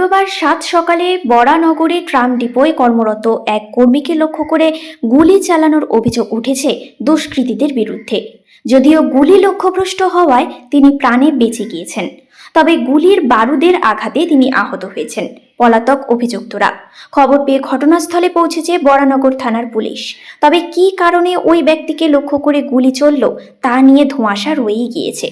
শুক্রবার সাত সকালে বরানগরে ট্রাম ডিপোয় কর্মরত এক কর্মীকে লক্ষ্য করে গুলি চালানোর অভিযোগ উঠেছে দুষ্কৃতীদের বিরুদ্ধে। যদিও গুলি লক্ষ্যভ্রষ্ট হওয়ায় তিনি প্রাণে বেঁচে গিয়েছেন। তবে গুলির বারুদের আঘাতে তিনি আহত হয়েছেন, পলাতক অভিযুক্তরা। খবর পেয়ে ঘটনাস্থলে পৌঁছেছে বরানগর থানার পুলিশ। তবে কি কারণে ওই ব্যক্তিকে লক্ষ্য করে গুলি চলল তা নিয়ে ধোঁয়াশা রয়েই গিয়েছে।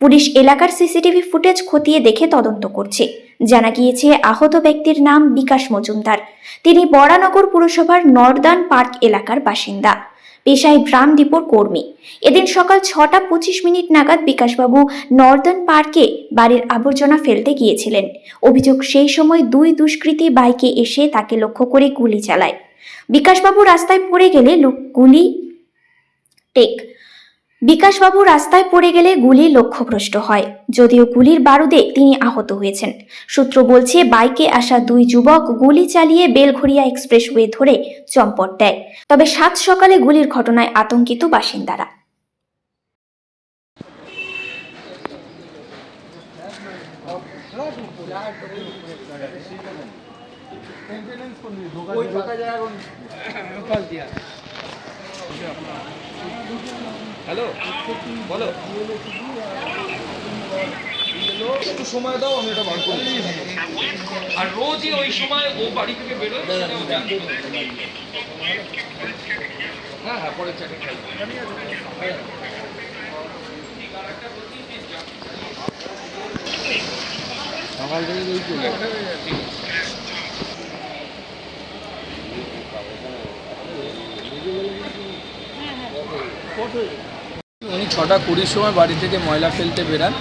পুলিশ এলাকার সিসিটিভি ফুটেজ খতিয়ে দেখে তদন্ত করছে। জানা গিয়েছে, আহত ব্যক্তির নাম বিকাশ মজুমদার। তিনি বরানগর পুরসভার নর্দান পার্ক এলাকার বাসিন্দা। পেশায় ড্রাম ডিপোর কর্মী। এদিন সকাল ছটা পঁচিশ মিনিট নাগাদ বিকাশবাবু নর্দার্ন পার্কে বাড়ির আবর্জনা ফেলতে গিয়েছিলেন। অভিযোগ সেই সময় দুই দুষ্কৃতী বাইকে এসে তাকে লক্ষ্য করে গুলি চালায়। বিকাশবাবু রাস্তায় পড়ে গেলে লোক- গুলি টেক বিকাশবাবু রাস্তায় পড়ে গেলে গুলি লক্ষ্যভ্রষ্ট হয়। যদিও গুলির বারুদে তিনি আহত হয়েছেন। সূত্র বলছে বাইকে আসা দুই যুবক গুলি চালিয়ে বেলঘরিয়া এক্সপ্রেসওয়ে ধরে চম্পট দেয়। তবে সাত সকালে গুলির ঘটনায় আতঙ্কিত বাসিন্দারা। হ্যালো বলো। একটু সময় দাও আমি এটা বার করে। আর রোজই ওই সময় ও বাড়ি থেকে বেরোয়। হ্যাঁ হ্যাঁ পরে চাকরি খাই সকাল থেকে উনি ছটা কুড়ির সময় বাড়ি থেকে ময়লা ফেলতে বেরান।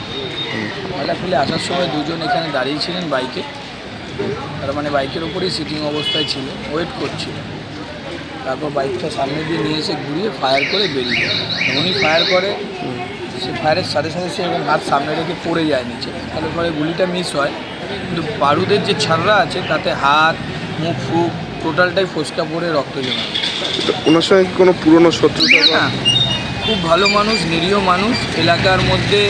ময়লা ফেলে আসার সময় দুজন এখানে দাঁড়িয়েছিলেন বাইকে। তার মানে বাইকের ওপরেই সিটিং অবস্থায় ছিল। ওয়েট করছিল। তারপর বাইকটা সামনে দিয়ে নিয়ে এসে ঘুরিয়ে ফায়ার করে বেরিয়ে যায় উনি ফায়ার করে সে ফায়ারের সাথে সাথে সে এবং হাত সামনে রেখে পড়ে যায় নিচে। তাহলে পরে গুলিটা মিস হয়। কিন্তু বারুদের যে ছাড়রা আছে তাতে হাত মুখ ফুক টোটালটাই ফোসকা পড়ে রক্ত জমা। ওনার সঙ্গে কোনো পুরনো শত্রুতা না খুব ভালো মানুষ নিরীহ মানুষ। এলাকার মধ্যে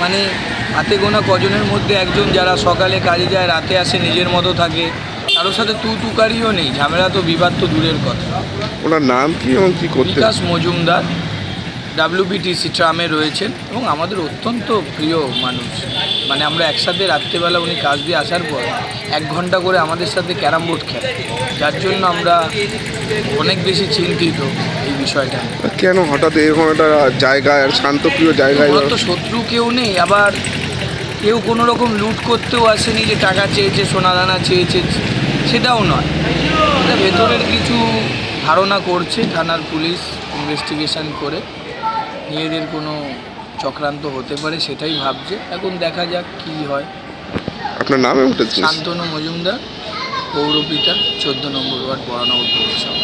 মানে হাতে গোনা কজনের মধ্যে একজন যারা সকালে কাজে যায় রাতে আসে নিজের মতো থাকে কারোর সাথে তু তুকারিও নেই ঝামেলা তো বিবাদ তো দূরের কথা। ওনার নাম কি এবং কি বিকাশ মজুমদার ডাব্লিউবিটিসি ট্রামে রয়েছেন এবং আমাদের অত্যন্ত প্রিয় মানুষ। মানে আমরা একসাথে রাত্রেবেলা উনি কাজ দিয়ে আসার পর এক ঘণ্টা করে আমাদের সাথে ক্যারাম বোর্ড খেলেন যার জন্য আমরা অনেক বেশি চিন্তিত এই বিষয়টা কেন হঠাৎ এরকম একটা জায়গায় আর শান্তপ্রিয় জায়গায় তো শত্রু কেউ নেই আবার কেউ কোনো রকম লুট করতেও আসেনি যে টাকা চেয়েছে সোনা দানা চেয়েছে সেটাও নয়। এটা ভেতরের কিছু ধারণা করছে থানার পুলিশ ইনভেস্টিগেশন করে। নিজেদের কোনো চক্রান্ত হতে পারে সেটাই ভাবছে। এখন দেখা যাক কি হয়। আপনার নাম শান্তনু মজুমদার পৌরপিতা চোদ্দ নম্বর ওয়ার্ড বরানগর পৌরসভা।